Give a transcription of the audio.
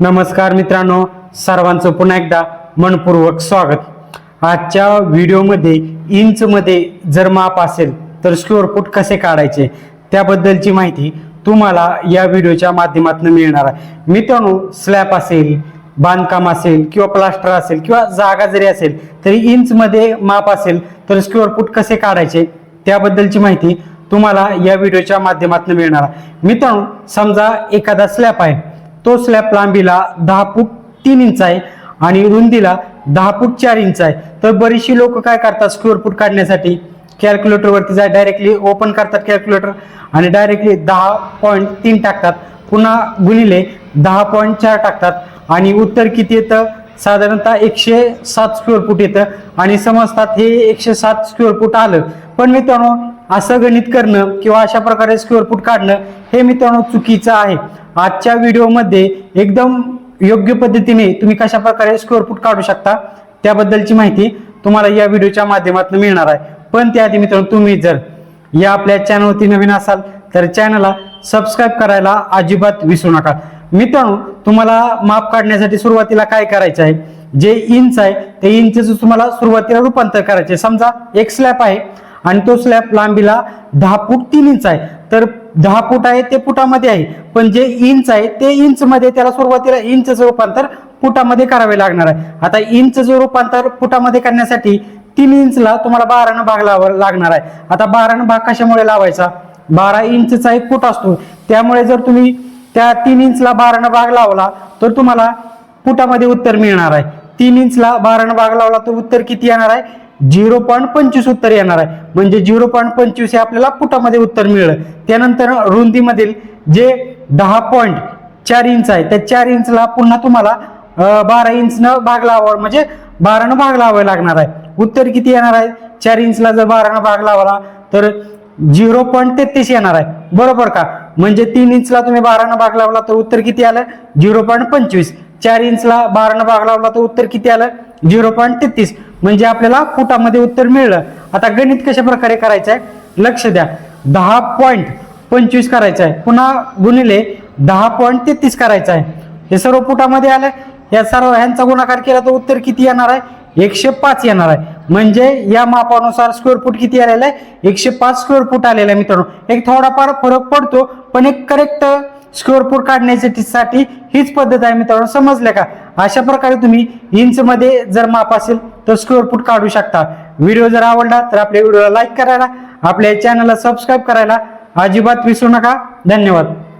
नमस्कार मित्रांनो सर्वांचं पुन्हा एकदा मनपूर्वक स्वागत. आजच्या व्हिडिओमध्ये इंचमध्ये जर माप असेल तर स्क्युअर फूट कसे काढायचे त्याबद्दलची माहिती तुम्हाला या व्हिडिओच्या माध्यमातून मिळणार आहे. मित्रांनो स्लॅब असेल बांधकाम असेल किंवा प्लास्टर असेल किंवा जागा जरी असेल तरी इंचमध्ये माप असेल तर स्क्युअर फूट कसे काढायचे त्याबद्दलची माहिती तुम्हाला या व्हिडिओच्या माध्यमातून मिळणार आहे. मित्रांनो समजा एखादा स्लॅब आहे तो स्लॅब लांबीला दहा फूट तीन इंच आहे आणि रुंदीला दहा फूट चार इंच आहे. तर बरीचशी लोक काय करतात? स्क्वेअर फूट काढण्यासाठी कॅल्क्युलेटर वरती जाय डायरेक्टली ओपन करतात कॅल्क्युलेटर आणि डायरेक्टली दहा पॉईंट तीन टाकतात. पुन्हा गुणिले दहा पॉईंट चार टाकतात. आणि उत्तर किती येतं? साधारणतः एकशे सात स्क्वेअर फूट येतं. आणि समजतात हे एकशे सात स्क्वेअर फूट आलं. पण मित्रांनो असं गणित करणं किंवा अशा प्रकारे स्क्वेअर फूट काढणं हे मित्रांनो चुकीचं आहे. आजच्या व्हिडिओमध्ये एकदम योग्य पद्धतीने तुम्ही कशा प्रकारे स्क्वेअर फूट काढू शकता त्याबद्दलची माहिती तुम्हाला या व्हिडिओच्या माध्यमातून मिळणार आहे. पण त्याआधी मित्रांनो तुम्ही जर या आपल्या चॅनलवरती नवीन असाल तर चॅनलला सबस्क्राईब करायला अजिबात विसरू नका. मित्रांनो तुम्हाला माप काढण्यासाठी सुरुवातीला काय करायचं आहे? जे इंच आहे ते इंचचं तुम्हाला सुरुवातीला रूपांतर करायचे आहे. समजा एक स्लॅब आहे आणि तो स्लॅब लांबीला दहा फूट तीन इंच आहे. तर दहा फूट आहे ते फुटामध्ये आहे. पण जे इंच आहे ते इंच मध्ये त्याला सुरुवातीला इंचचं रूपांतर फुटामध्ये करावे लागणार आहे. आता इंचचं रूपांतर फुटामध्ये करण्यासाठी तीन इंचला तुम्हाला बारानं भाग लावा लागणार आहे. आता बारानं भाग कशामुळे लावायचा? बारा इंचचा एक फूट असतो. त्यामुळे जर तुम्ही त्या तीन इंचला बारानं भाग लावला तर तुम्हाला फुटामध्ये उत्तर मिळणार आहे. तीन इंचला बारानं भाग लावला तर उत्तर किती येणार आहे? झिरो पॉईंट पंचवीस उत्तर येणार आहे. म्हणजे झिरो पॉईंट पंचवीस हे आपल्याला फुटामध्ये उत्तर मिळलं. त्यानंतर रुंदीमधील जे दहा पॉईंट चार इंच आहे त्या चार इंचला पुन्हा तुम्हाला बारा इंचनं भाग लावावा म्हणजे बारानं भाग लावावा लागणार आहे. उत्तर किती येणार आहे? चार इंचला जर बारानं भाग लावला तर झिरो पॉईंट तेहतीस येणार आहे. बरोबर का? म्हणजे तीन इंचला तुम्ही बारानं भाग लावला तर उत्तर किती आलं? झिरो पॉईंट पंचवीस. चार इंचला बारानं भाग लावला तर उत्तर किती आलं? झिरो पॉईंट तेहतीस. म्हणजे आपल्याला फुटामध्ये उत्तर मिळलं. आता गणित कशा प्रकारे करायचं आहे लक्ष द्या. दहा पॉईंट पंचवीस करायचं आहे पुन्हा गुणिले दहा पॉईंट तेहतीस करायचं आहे हे सर्व फुटामध्ये आलं या सर्व ह्यांचा गुणाकार केला तर उत्तर किती येणार आहे? एकशे पाच येणार आहे. म्हणजे या मापानुसार स्क्वेअर फूट किती आलेला आहे? एकशे पाच स्क्वेअर फूट आलेला आहे मित्रांनो. एक थोडाफार फरक पडतो पण एक करेक्ट स्क्वेअर फूट काढण्यासाठी साठी हीच पद्धत आहे मित्रांनो. समजले का? अशा प्रकारे तुम्ही इंच मध्ये जर माप असेल तर स्क्वेअर फूट काढू शकता. व्हिडिओ जर आवडला तर आपल्या व्हिडिओला लाईक करायला आपल्या चॅनलला सबस्क्राईब करायला अजिबात विसरू नका. धन्यवाद.